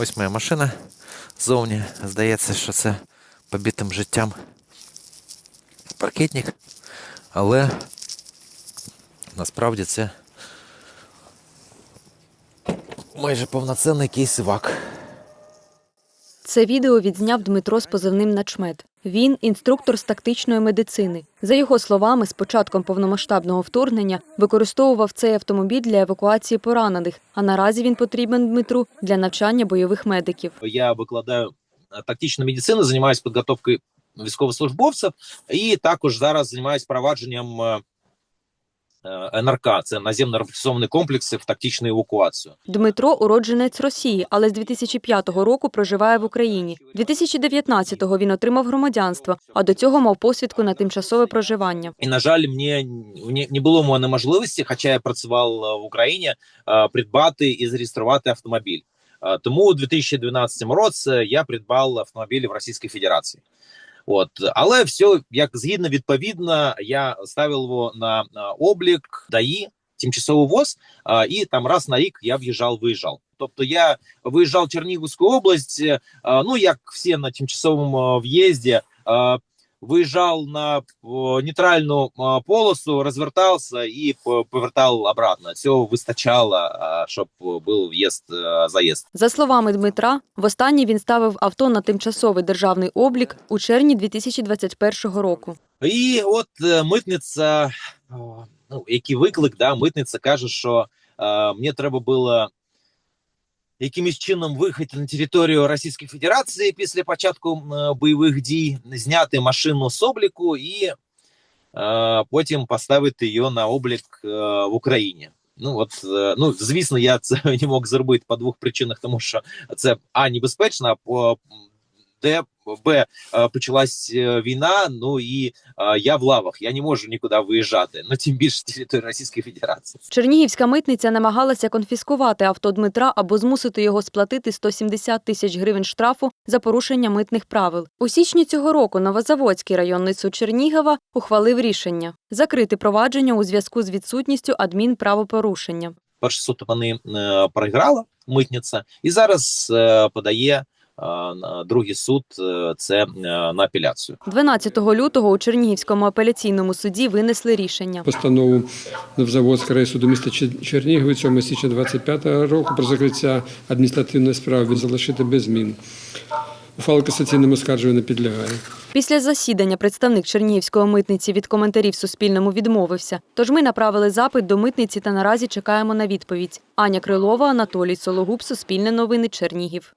Ось моя машина ззовні. Здається, що це побитим життям паркетник. Але насправді це майже повноцінний кейсивак. Це відео відзняв Дмитро з позивним начмет. Він інструктор з тактичної медицини. За його словами, з початком повномасштабного вторгнення використовував цей автомобіль для евакуації поранених. А наразі він потрібен Дмитру для навчання бойових медиків. Я викладаю е, тактичну медицину, займаюся підготовкою військовослужбовців і також зараз займаюся провадженням е, НРК, це наземно рефлексовані комплекси в тактичну евакуацію. Дмитро уродженець Росії, але з 2005 року проживає в Україні. 2019-го він отримав громадянство, а до цього мав посвідку на тимчасове проживання. І на жаль, мені не, було в мене можливості, хоча я працював е, в Україні, е, придбати і зареєструвати автомобіль. Е, Тому у 2012 році я придбав автомобіль в Російській Федерації. От, але все як згідно відповідно, я ставив його на, облік ДАІ, тимчасово ВОЗ, і там раз на рік я в'їжджав, виїжджав. Тобто я виїжджав Чернігівську область, е, ну як всі на тимчасовому е, в'їзді. Виїжджав на о, нейтральну полосу, розвертався і по- повертав обратно. Цього вистачало, щоб був в'їзд е, заїзд. За словами Дмитра, востаннє він ставив авто на тимчасовий державний облік у червні 2021 року. І от е, митниця, ну який виклик, да, митниця каже, що е, мені треба було якимось чином виїхати на територію Російської Федерації після початку е, бойових дій, зняти машину з обліку і е, потім поставити її на облік е, в Україні. Ну от ну звісно, я це не мог зробити по двох причинах, тому що це а небезпечно, а де Б почалась е, війна. Ну і я в лавах, я не можу нікуди виїжджати. Ну тим більше території Російської Федерації. Чернігівська митниця намагалася конфіскувати авто Дмитра або змусити його сплатити 170 тисяч гривень штрафу за порушення митних правил. У січні цього року Новозаводський районний суд Чернігова ухвалив рішення закрити провадження у зв'язку з відсутністю адмінправопорушення. Перший суд вони е, програла митниця, і зараз е, подає другий суд. е, це е, на апеляцію. 12 лютого у Чернігівському апеляційному суді винесли рішення. постанову Новозаводського райсуду міста Чер- Чернігова 7 січня 25 року про закриття адміністративної справи залишити без змін. Ухвала касаційному скарженню не підлягає. Після засідання представник Чернігівської митниці від коментарів Суспільному відмовився. Тож ми направили запит до митниці та наразі чекаємо на відповідь. Аня Крилова, Анатолій Сологуб, Суспільне новини, Чернігів.